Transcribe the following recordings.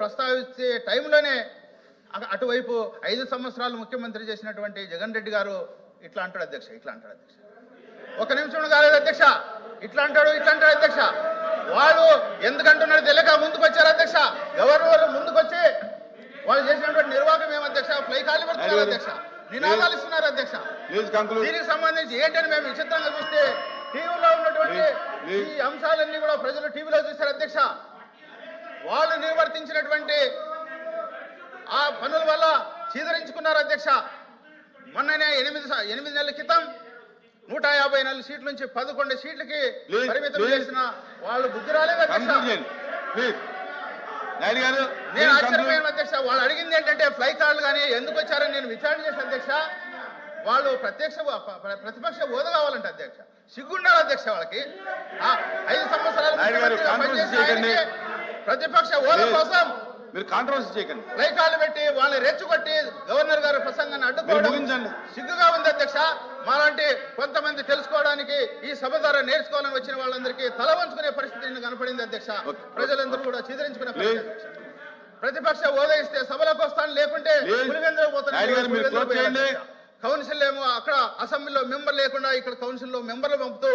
ప్రస్తావించే టైంలోనే అటువైపు ఐదు సంవత్సరాలు ముఖ్యమంత్రి చేసినటువంటి జగన్ రెడ్డి గారు ఇట్లా అంటాడు అధ్యక్ష ఇట్లా అంటాడు అధ్యక్ష. ఒక నిమిషం కాలేదు అధ్యక్ష. ఇట్లా అంటాడు ఇట్లా అంటాడు అధ్యక్ష. వాళ్ళు ఎందుకంటున్నాడు తెలియక ముందుకు వచ్చారు అధ్యక్ష. గవర్నర్ ముందుకు వచ్చి వాళ్ళు చేసినటువంటి నిర్వాహకం ఏం అధ్యక్ష? ఫ్లై ఖాళీ పెడుతున్నారు అధ్యక్ష. నినాదాలు ఇస్తున్నారు అధ్యక్ష. దీనికి సంబంధించి ఏంటని మేము విచిత్రంగా చూస్తే టీవీలో ఉన్నటువంటి ఈ అంశాలన్నీ కూడా ప్రజలు టీవీలో చూశారు అధ్యక్ష. వాళ్ళు నిర్వర్తించినటువంటి ఆ పనుల వల్ల చీదరించుకున్నారు అధ్యక్ష. మొన్ననే ఎనిమిది ఎనిమిది నెలల క్రితం నూట యాభై నాలుగు సీట్ల నుంచి పదకొండు సీట్లకి పరిమితం. చేసిన వాళ్ళు బుద్ధి రాలేదు గారు నేను. ఆశ్చర్యపోయాను అధ్యక్ష. వాళ్ళు అడిగింది ఏంటంటే ఫ్లై కార్డులు కానీ ఎందుకు వచ్చారని నేను విచారణ చేశాను అధ్యక్ష. వాళ్ళు ప్రత్యక్ష ప్రతిపక్ష హోదా కావాలంట అధ్యక్ష. సిగ్గుండాలి అధ్యక్ష వాళ్ళకి. ఐదు సంవత్సరాలు ప్రతిపక్ష Please. కోసం మీరు కాంట్రవర్సీ చేయకండి కార్డులు పెట్టి వాళ్ళని రెచ్చగొట్టి గవర్నర్ గారి ప్రసంగాన్ని అడ్డుకోవడం సిగ్గుగా ఉంది అధ్యక్ష మాలాంటి కొంతమంది తెలుసుకోవడానికి ఈ సభ ద్వారా నేర్చుకోవాలని వచ్చిన వాళ్ళందరికీ తల వంచుకునే పరిస్థితి కనపడింది అధ్యక్ష. ప్రజలందరూ కూడా చీదరించుకునే. ప్రతిపక్ష హోదా ఇస్తే సభలకు వస్తాను లేకుంటే. కౌన్సిల్ ఏమో అక్కడ అసెంబ్లీలో మెంబర్ లేకుండా ఇక్కడ కౌన్సిల్లో మెంబర్లు పంపుతూ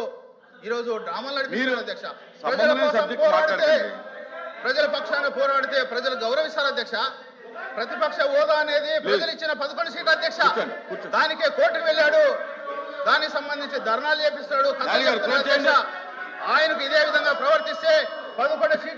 ఈ రోజు డ్రామాలు నడిపిస్తున్నారు మీరు అధ్యక్ష ప్రజల కోసం పోరాడితే. ప్రజల పక్షాన పోరాడితే ప్రజలు గౌరవిస్తారు అధ్యక్ష. ప్రతిపక్ష హోదా అనేది ప్రజలు ఇచ్చిన పదకొండు సీట్ల అధ్యక్ష. దానికే కోర్టుకు వెళ్ళాడు. దానికి సంబంధించి ధర్నాలు చేపిస్తాడు. ఆయనకు ఇదే విధంగా ప్రవర్తిస్తే పదకొండు సీట్ల